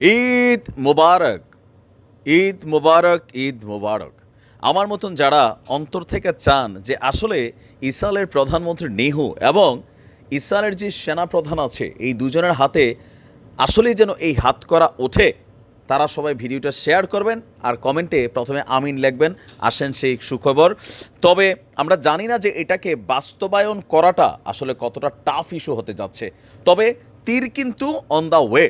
ঈদ মোবারক ঈদ মোবারক ঈদ মোবারক। আমার মতন যারা অন্তর থেকে চান যে আসলে ইসরায়েলের প্রধানমন্ত্রী নেহু এবং ইসরায়েলের যে সেনাপ্রধান আছে, এই দুজনের হাতে আসলেই যেন এই হাত করা ওঠে, তারা সবাই ভিডিওটা শেয়ার করবেন আর কমেন্টে প্রথমে আমিন লিখবেন, আসেন সেই সুখবর। তবে আমরা জানি না যে এটাকে বাস্তবায়ন করাটা আসলে কতটা টাফ ইস্যু হতে যাচ্ছে। তবে তীর কিন্তু অন দ্য ওয়ে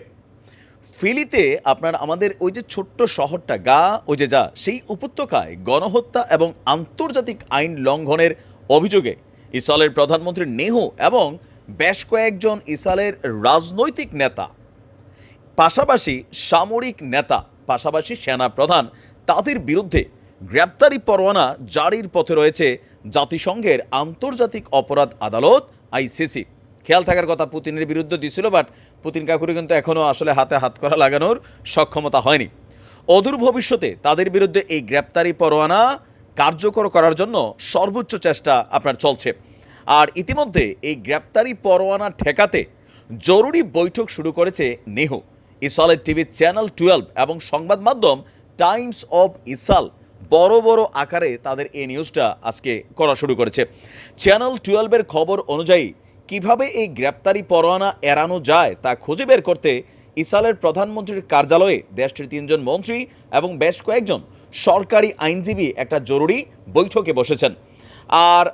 ফিলিতে আপনার আমাদের ওই যে ছোট্ট শহরটা, গা ওই যে যা, সেই উপত্যকায় গণহত্যা এবং আন্তর্জাতিক আইন লঙ্ঘনের অভিযোগে ইসরায়েলের প্রধানমন্ত্রী নেহু এবং বেশ কয়েকজন ইসরায়েলের রাজনৈতিক নেতা, পাশাপাশি সামরিক নেতা, পাশাপাশি সেনা প্রধান তাদের বিরুদ্ধে গ্রেপ্তারি পরোয়ানা জারির পথে রয়েছে জাতিসংঘের আন্তর্জাতিক অপরাধ আদালত, আইসিসি। খেয়াল থাকার কথা পুতিনের বিরুদ্ধে দিছিল বাট পুতিন কাকুরে কিন্তু এখনও আসলে হাতে হাত করা লাগানোর সক্ষমতা হয়নি। অদূর ভবিষ্যতে তাদের বিরুদ্ধে এই গ্রেপ্তারি পরোয়ানা কার্যকর করার জন্য সর্বোচ্চ চেষ্টা আপনার চলছে। আর ইতিমধ্যে এই গ্রেপ্তারি পরোয়ানা ঠেকাতে জরুরি বৈঠক শুরু করেছে নেহু। ইসরায়েলের টিভি চ্যানেল টুয়েলভ এবং সংবাদ মাধ্যম টাইমস অব ইসাল বড় বড় আকারে তাদের এই নিউজটা আজকে করা শুরু করেছে। চ্যানেল টুয়েলভের খবর অনুযায়ী কীভাবে এই গ্রেপ্তারি পরোয়ানা এড়ানো যায় তা খুঁজে বের করতে ইসরায়েলের প্রধানমন্ত্রীর কার্যালয়ে দেশটির তিনজন মন্ত্রী এবং বেশ কয়েকজন সরকারি আইনজীবী একটা জরুরি বৈঠকে বসেছেন। আর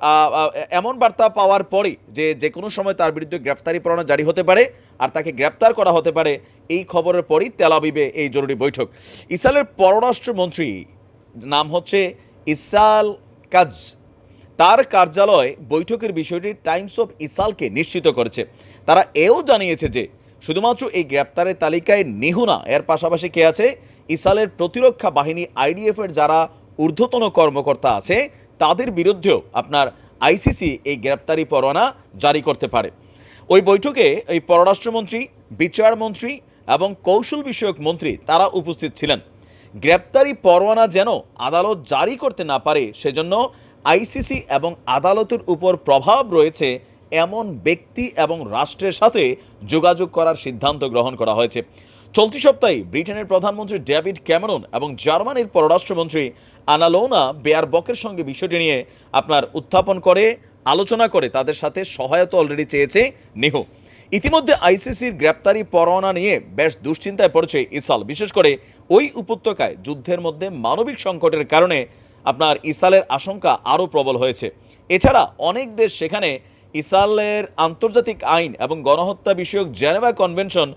এমন বার্তা পাওয়ার পরই যে যে কোনো সময় তার বিরুদ্ধে গ্রেফতারি পরোয়ানা জারি হতে পারে আর তাকে গ্রেপ্তার করা হতে পারে, এই খবরের পরই তেলাবিবে এই জরুরি বৈঠক। ইসরায়েলের পররাষ্ট্রমন্ত্রী নাম হচ্ছে ইসাল কাজ তার কার্যালয় বৈঠকের বিষয়টি টাইমস অফ ইসালকে নিশ্চিত করেছে। তারা এও জানিয়েছে যে, শুধুমাত্র এই গ্রেপ্তারের তালিকায় নেহুনা এর পাশাপাশি কে আছে? ইসালের প্রতিরক্ষা বাহিনী আইডিএফ এর যারা ঊর্ধ্বতন কর্মকর্তা আছে, তাদের বিরুদ্ধেও আপনার আইসিসি এই গ্রেপ্তারি পরোয়ানা জারি করতে পারে। ওই বৈঠকে এই পররাষ্ট্রমন্ত্রী, বিচারমন্ত্রী এবং কৌশল বিষয়ক মন্ত্রী তারা উপস্থিত ছিলেন। গ্রেপ্তারি পরোয়ানা যেন আদালত জারি করতে না পারে, সেজন্য আইসিসি এবং আদালতের উপর প্রভাব রয়েছে এমন ব্যক্তি এবং রাষ্ট্রের সাথে যোগাযোগ করার সিদ্ধান্ত গ্রহণ করা হয়েছে। চলতি সপ্তাহে ব্রিটেনের প্রধানমন্ত্রী ডেভিড ক্যামেরন এবং জার্মানির পররাষ্ট্রমন্ত্রী আনালোনা বেয়ার বকের সঙ্গে বিষয়টি নিয়ে আপনার উত্থাপন করে, আলোচনা করে তাদের সাথে সহায়তা অলরেডি চেয়েছে নেহু। ইতিমধ্যে আইসিসির গ্রেপ্তারি পরোয়ানা নিয়ে বেশ দুশ্চিন্তায় পড়েছে ইসাল। বিশেষ করে ওই উপত্যকায় যুদ্ধের মধ্যে মানবিক সংকটের কারণে আপনার ইসালের আশঙ্কা আরও প্রবল হয়েছে। এছাড়া অনেক দেশ সেখানে ইসালের আন্তর্জাতিক আইন এবং গণহত্যা বিষয়ক জেনেভা কনভেনশন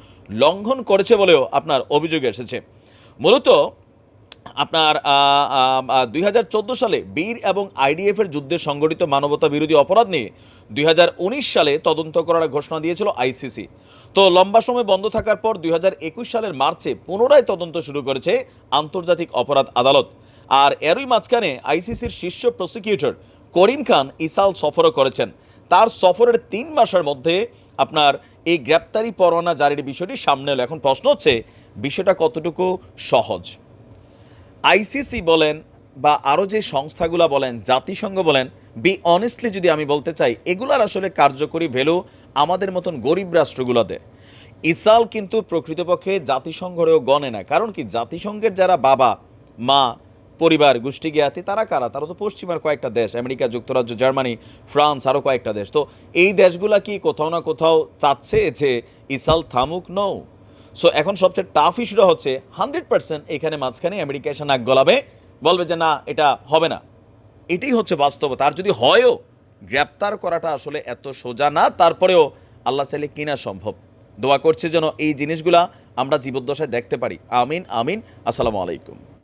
লঙ্ঘন করেছে বলেও আপনার অভিযোগ এসেছে। মূলত আপনার দু হাজার চোদ্দ সালে বীর এবং আইডিএফের যুদ্ধে সংগঠিত মানবতা বিরোধী অপরাধ নিয়ে দুই হাজার উনিশ সালে তদন্ত করার ঘোষণা দিয়েছিল আইসিসি। তো লম্বা সময় বন্ধ থাকার পর দুই হাজার একুশ সালের মার্চে পুনরায় তদন্ত শুরু করেছে আন্তর্জাতিক অপরাধ আদালত। আর এরই মাঝখানে আইসিসির শীর্ষ প্রসিকিউটর করিম খান ইসাল সফরও করেছেন। তার সফরের তিন মাসের মধ্যে আপনার এই গ্রেপ্তারি পরোয়ানা জারির বিষয়টি সামনে এলো। এখন প্রশ্ন হচ্ছে, বিষয়টা কতটুকু সহজ? আইসিসি বলেন বা আরও যে সংস্থাগুলো বলেন, জাতিসংঘ বলেন বি অনেস্টলি যদি আমি বলতে চাই, এগুলার আসলে কার্যকরী ভ্যালু আমাদের মতন গরিব রাষ্ট্রগুলো দেয়। ইসাল কিন্তু প্রকৃতপক্ষে জাতিসংঘরেও গণে না। কারণ কি? জাতিসংঘের যারা বাবা, মা পরিবার গোষ্ঠী জ্ঞাতি তারা কারা? তারা তো পশ্চিমার কয়েকটা দেশ, আমেরিকা, যুক্তরাজ্য, জার্মানি, ফ্রান্স আরও কয়েকটা দেশ। তো এই দেশগুলা কি কোথাও না কোথাও চাচ্ছে যে ইসাল থামুক? নৌ সো এখন সবচেয়ে টাফ ইস্যুটা হচ্ছে হান্ড্রেড পার্সেন্ট এখানে মাঝখানে আমেরিকা এসে নাক গলাবে, বলবে যে না, এটা হবে না। এটাই হচ্ছে বাস্তবতা। আর যদি হয়ও, গ্রেপ্তার করাটা আসলে এত সোজা না, তারপরেও আল্লাহ চাইলে কিনা সম্ভব। দোয়া করছে যেন এই জিনিসগুলা আমরা জীবদ্দশায় দেখতে পারি। আমিন আমিন। আসসালামু আলাইকুম।